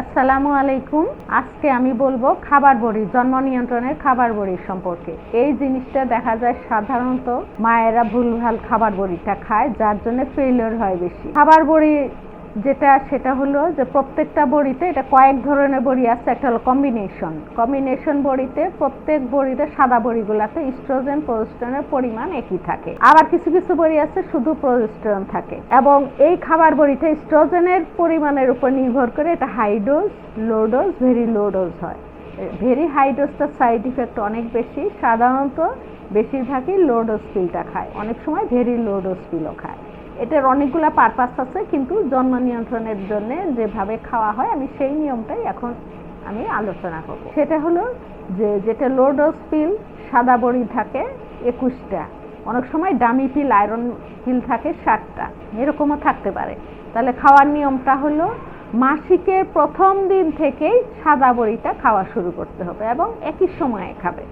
আসসালামু আলাইকুম। আজকে আমি বলব খাবার বড়ি, জন্ম নিয়ন্ত্রণের খাবার বড়ি সম্পর্কে। এই জিনিসটা দেখা যায় সাধারণত মায়েরা ভুলভাল খাবার বড়িটা খায়, যার জন্য ফেলিওর হয় বেশি। খাবার বড়ি যেটা, সেটা হলো যে প্রত্যেকটা বড়িতে এটা কয়েক ধরনের বড়ি আছে একটা হলো কম্বিনেশন কম্বিনেশন বড়িতে প্রত্যেক বড়িতে সাদা বড়িগুলোতে ইস্ট্রোজেন প্রোজেস্টেরনের পরিমাণ একই থাকে। আবার কিছু কিছু বড়ি আছে, শুধু প্রোজেস্টেরন থাকে। এবং এই খাবার বড়িতে ইস্ট্রোজেনের পরিমাণের উপর নির্ভর করে এটা high dose low dose very low dose হয়। ভেরি হাই ডোজটার সাইড ইফেক্ট অনেক বেশি। সাধারণত বেশিরভাগই লো ডোজ পিলটা খায়। অনেক সময় ভেরি লো ডোজ পিলও খায়। এটার অনেকগুলো পারপাস আছে, কিন্তু জন্ম নিয়ন্ত্রণের জন্য যেভাবে খাওয়া হয়, আমি সেই নিয়মটাই এখন আমি আলোচনা করব। সেটা হলো যে যেটা লোডোজ পিল সাদা বড়ি থাকে, একুশটা। অনেক সময় ডামি পিল আয়রন পিল থাকে, ষাটটা। এরকমও থাকতে পারে। তাহলে খাওয়ার নিয়মটা হলো মাসিকের প্রথম দিন থেকেই সাদা বড়িটা খাওয়া শুরু করতে হবে এবং একই সময়ে খাবে।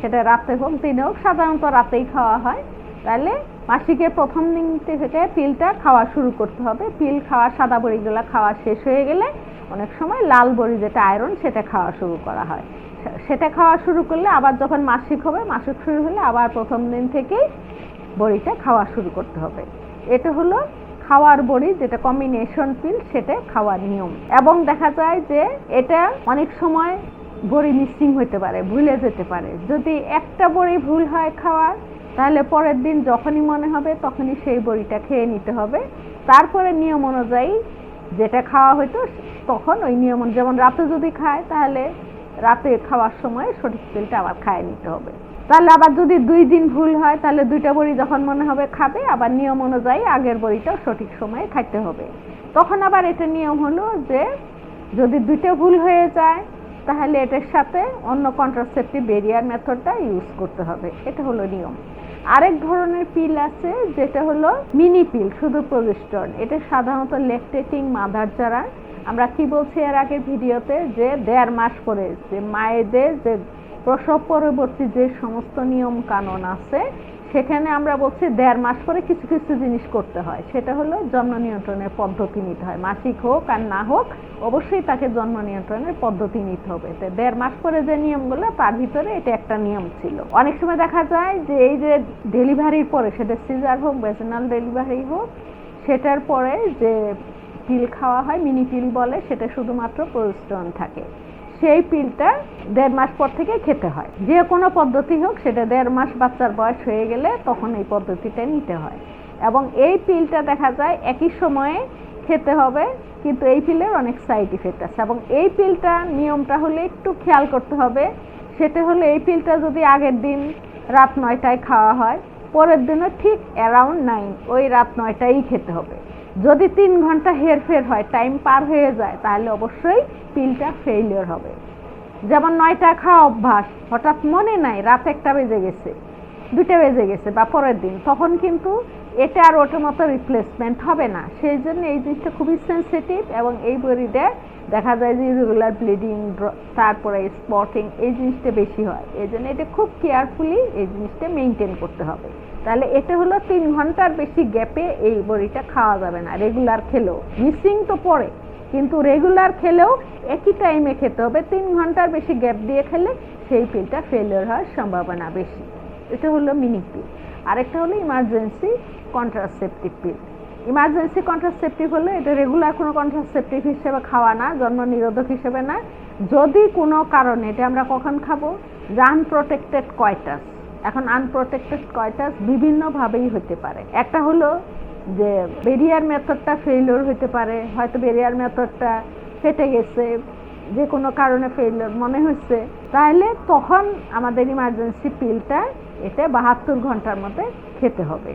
সেটা রাতে হোক, দিনে হোক, সাধারণত রাতেই খাওয়া হয়। তাহলে মাসিকের প্রথম দিন থেকে পিলটা খাওয়া শুরু করতে হবে। পিল খাওয়া, সাদা বড়িগুলো খাওয়া শেষ হয়ে গেলে অনেক সময় লাল বড়ি যেটা আয়রন সেটা খাওয়া শুরু করা হয়। সেটা খাওয়া শুরু করলে আবার যখন মাসিক হবে, মাসিক শুরু হলে আবার প্রথম দিন থেকেই বড়িটা খাওয়া শুরু করতে হবে। এটা হলো খাওয়ার বড়ি যেটা কম্বিনেশন পিল সেটা খাওয়ার নিয়ম। এবং দেখা যায় যে এটা অনেক সময় বড়ি মিসিং হতে পারে, ভুলে যেতে পারে। যদি একটা বড়ি ভুল হয় খাওয়ার তাহলে পরের দিন যখনই মনে হবে, তখনই সেই বড়িটা খেয়ে নিতে হবে। তারপরে নিয়ম অনুযায়ী যেটা খাওয়া হতো তখন ওই নিয়ম যেমন রাতে যদি খায়, তাহলে রাতে খাওয়ার সময় সঠিক তেলটা আবার খায় নিতে হবে। তাহলে আবার যদি দুই দিন ভুল হয়, তাহলে দুইটা বড়ি যখন মনে হবে খাবে, আবার নিয়ম অনুযায়ী আগের বড়িটাও সঠিক সময়ে খাইতে হবে। তখন আবার এটা নিয়ম হলো যে, যদি দুইটা ভুল হয়ে যায়, তাহলে এটার সাথে অন্য কন্ট্রাসেপটিভ বেরিয়ার মেথডটা ইউজ করতে হবে। এটা হলো নিয়ম। আরেক ধরনের পিল আছে, যেটা হলো মিনি পিল, শুধু প্রজেস্টন এটা সাধারণত লেকটেটিং মাদার যারা আমরা কি বলছি এর আগের ভিডিওতে? যে দেড় মাস পরে যে মায়েদের যে প্রসব পরবর্তী যে সমস্ত নিয়ম কানুন আছে সেখানে আমরা বলছি দেড় মাস পরে কিছু কিছু জিনিস করতে হয়। সেটা হলো জন্ম নিয়ন্ত্রণের পদ্ধতি নিতে হয়। মাসিক হোক আর না হোক, অবশ্যই তাকে জন্ম নিয়ন্ত্রণের পদ্ধতি নিতে হবে। তো দেড় মাস পরে যে নিয়মগুলো, তার ভিতরে এটা একটা নিয়ম ছিল। অনেক সময় দেখা যায় যে এই যে ডেলিভারির পরে, সেটা সিজার হোক, ভেজনাল ডেলিভারি হোক, সেটার পরে যে পিল খাওয়া হয়, মিনি পিল বলে, সেটা শুধুমাত্র প্রয়োজন থাকে। সেই পিলটা দেড় মাস পর থেকে খেতে হয়। যে কোনো পদ্ধতি হোক, সেটা দেড় মাস বাচ্চার বয়স হয়ে গেলে তখন এই পদ্ধতিটা নিতে হয়। এবং এই পিলটা দেখা যায় একই সময়ে খেতে হবে, কিন্তু এই পিলের অনেক সাইড ইফেক্ট আছে। এবং এই পিলটা নিয়মটা হলে একটু খেয়াল করতে হবে। সেটা হলো এই পিলটা যদি আগের দিন রাত নয়টায় খাওয়া হয়, পরের দিনও ঠিক অ্যারাউন্ড নাইন ওই রাত নয়টাই খেতে হবে। যদি তিন ঘণ্টা হেরফের হয় টাইম পার হয়ে যায়, তাহলে অবশ্যই পিলটা ফেইলিওর হবে। যেমন নয়টা খাওয়া অভ্যাস, হঠাৎ মনে নাই, রাত একটা বেজে গেছে দুটা বেজে গেছে বা পরের দিন, তখন কিন্তু এটা আর ওটার মতো রিপ্লেসমেন্ট হবে না। সেই জন্য এই জিনিসটা খুবই সেন্সিটিভ এবং এই বড়িতে দেখা যায় যে রেগুলার ব্লিডিং তারপরে স্পটিং এই জিনিসটা বেশি হয়। এই জন্য এটা খুব কেয়ারফুলি এই জিনিসটা মেনটেন করতে হবে। তাহলে এটা হলো তিন ঘণ্টার বেশি গ্যাপে এই বড়িটা খাওয়া যাবে না রেগুলার খেলেও। মিসিং তো পড়ে, কিন্তু রেগুলার খেলেও একই টাইমে খেতে হবে। তিন ঘণ্টার বেশি গ্যাপ দিয়ে খেলে সেই পিলটা ফেলিওর হওয়ার সম্ভাবনা বেশি। এটা হলো মিনি পিল আরেকটা হলো emergency contraceptive pill emergency contraceptive হলো এটা রেগুলার কোনো কন্ট্রাসেপটিভ হিসেবে খাওয়া না, জন্ম নিরোধক হিসেবে না। যদি কোনো কারণে, এটা আমরা কখন খাব? রান প্রোটেক্টেড কয়টাস এখন আনপ্রোটেক্টেড কয়টাস বিভিন্নভাবেই হতে পারে। একটা হলো যে বেরিয়ার মেথডটা ফেইলর হতে পারে, হয়তো বেরিয়ার মেথডটা ফেটে গেছে, যে কোনো কারণে ফেইলর মনে হচ্ছে। তাহলে তখন আমাদের ইমার্জেন্সি পিলটা এটা বাহাত্তর ঘণ্টার মধ্যে খেতে হবে।